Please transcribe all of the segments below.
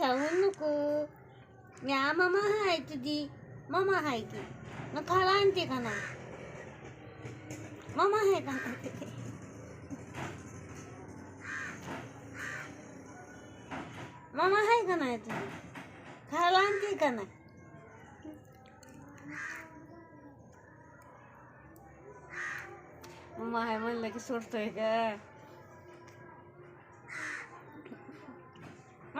ठेवू नको म्या ममा हाय तुझी ममा हाय की मग खाला आणते का ना ममा हाय का ममा हाय का नाही तुझी खायला आणते का नाही ममा आहे म्हणलं की सोडतोय का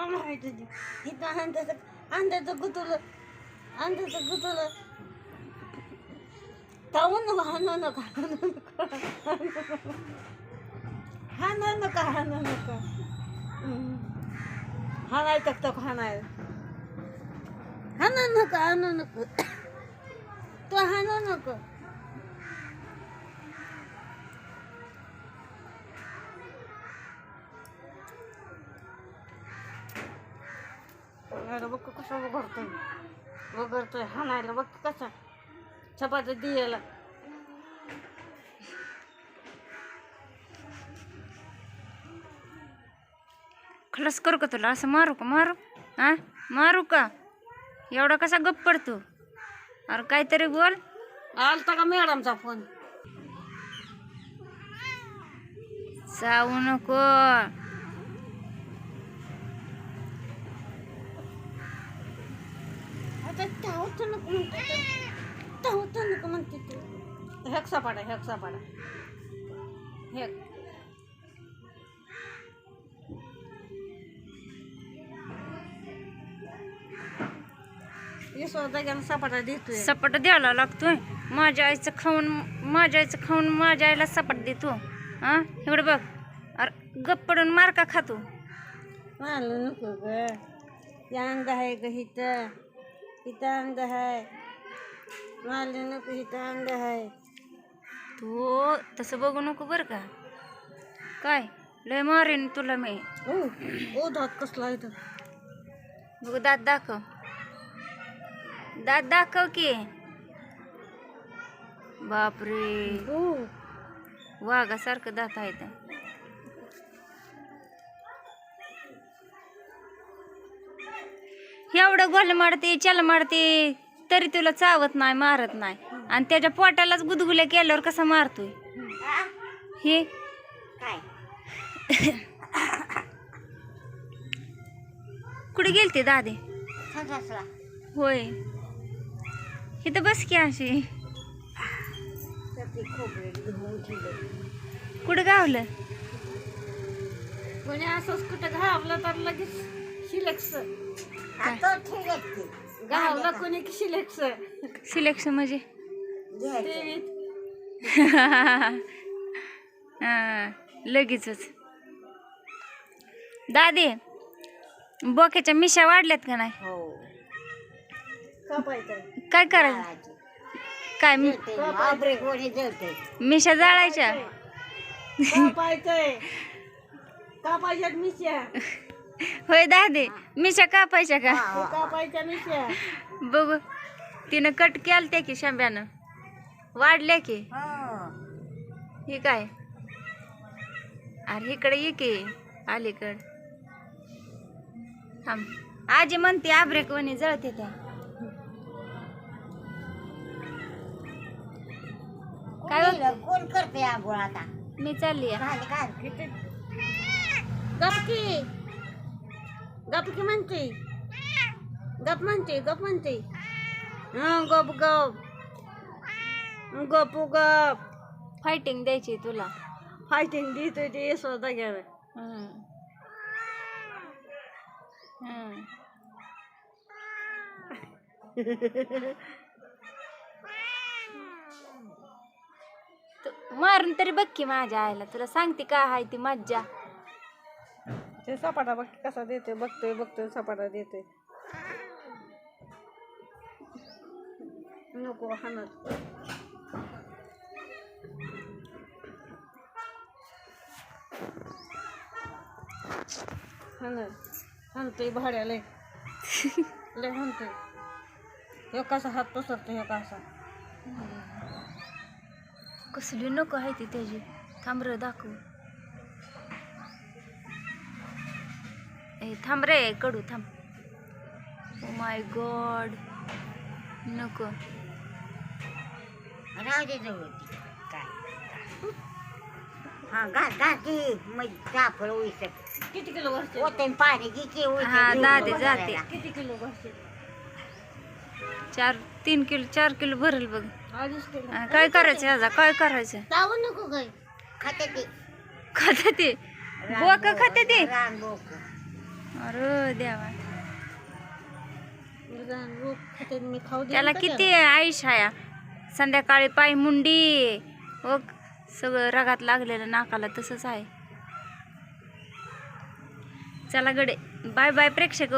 मामा आहे तुझी इथं अंड्याचं अंड्याचं गुतुलं अंड्याचं गुतुलं तावू नको हाणू नको हाणू नको हाणू नका हाणू नका हाणाय तक तक हाणाय हाणू नको हाणू नको तू हाणू नको अरे बघ कसं वगरतोय वगरतोय हाणायला बघ कसा. चपात्या दियाला खलस करू का तुला? असं मारू का? मारू? हा? मारू का? एवढा कसा गप्प पडतो? अरे काहीतरी बोल. आलता का मॅडमचा फोन? जाऊ नको. आता धावतं नको म्हणते ते. धावतं नको म्हणते हेक देतोय. सपाट द्यायला लागतोय. माझ्या आईचं खाऊन माझ्या आईचं खाऊन माझ्या आईला सपाट देतो. हा? एवढं बघ. अरे गप्प पडून मार का खातो? नको ग. अंग आहे ग इथं अंग आहे मारलं नको इथं अंग आहे तू तसं बघू नको बरं का? काय? लय मारेन तुला मी. ओ ओ दात कसला इथं बघ दात दाखव. दात दाखव की. बापरे. ओ वाघासारखं दात आहे ते. एवढं गोल मारते चल मारते तरी तुला चावत नाही मारत नाही. आणि त्याच्या पोटालाच गुदगुल्या केल्यावर कसा मारतोय? हे? काय? कुठे गेलते दादे? होय. इथं बस की अशी. कुठं गावलं? कोणी असंच कुठं घावलं तर लगेच शिलेक्स. घावलं कोणी सिलेक्शन म्हणजे? हा, लगेचच. दादी बोक्याच्या मिशा वाढल्यात का नाही? हो. कापायचं काय करायचं? काय मिशा जाळायच्या? कापायचंय मिश्या होय दादी मिशा कापायच्या का? कापायच्या मिश्या बघू. तिनं कट केलत्या की शांब्यानं वाढल्या की? हे. काय? अरे इकडे ये की अलीकड. थांब. आजी म्हणते आब्रेक कोणी जळते त्या काय? कोण करते आंघोळ आता? मी चालली आहे. गपकी गपकी म्हणते? गप म्हणते गप म्हणते. हं गप गप. गप गप. फायटिंग द्यायची तुला. फायटिंग देतोय ते यशोदा घ्यावे मारून तरी बघ की माझ्या आईला. तुला सांगते का हाय ती मज्जा? ते सपाटा बघ कसा देते बघतोय बघतोय सपाटा देते नको हाणत. हाणत. हाणतोय भाड्या लय. लय हाणतोय. ह्यो कसा हात पसरतो ह्यो कसा कसली नको आहे ती त्याची. थांबर दाखव. ए थांब रे कडू थांब. माय गॉड नको. राहू दे जवळ ती. काय? हा घाल घाल की मग जाफळ उईसक किती किलो भरते ओतून पाणी घे की हा. जाते. किती किलो चार तीन किलो चार किलो भरेल बघ. अडीच किलो. हा, काय करायचं याचा काय करायचं? जाऊ नको काय खाते ते. खाते ते. बोक खाते ते. रान बोक. अरे देवा. त्याला किती आयुष आहे संध्याकाळी पाय मुंडी. बघ सगळं रगात लागलेलं नाकाला तसंच आहे. चला गडे. बाय बाय प्रेक्षक.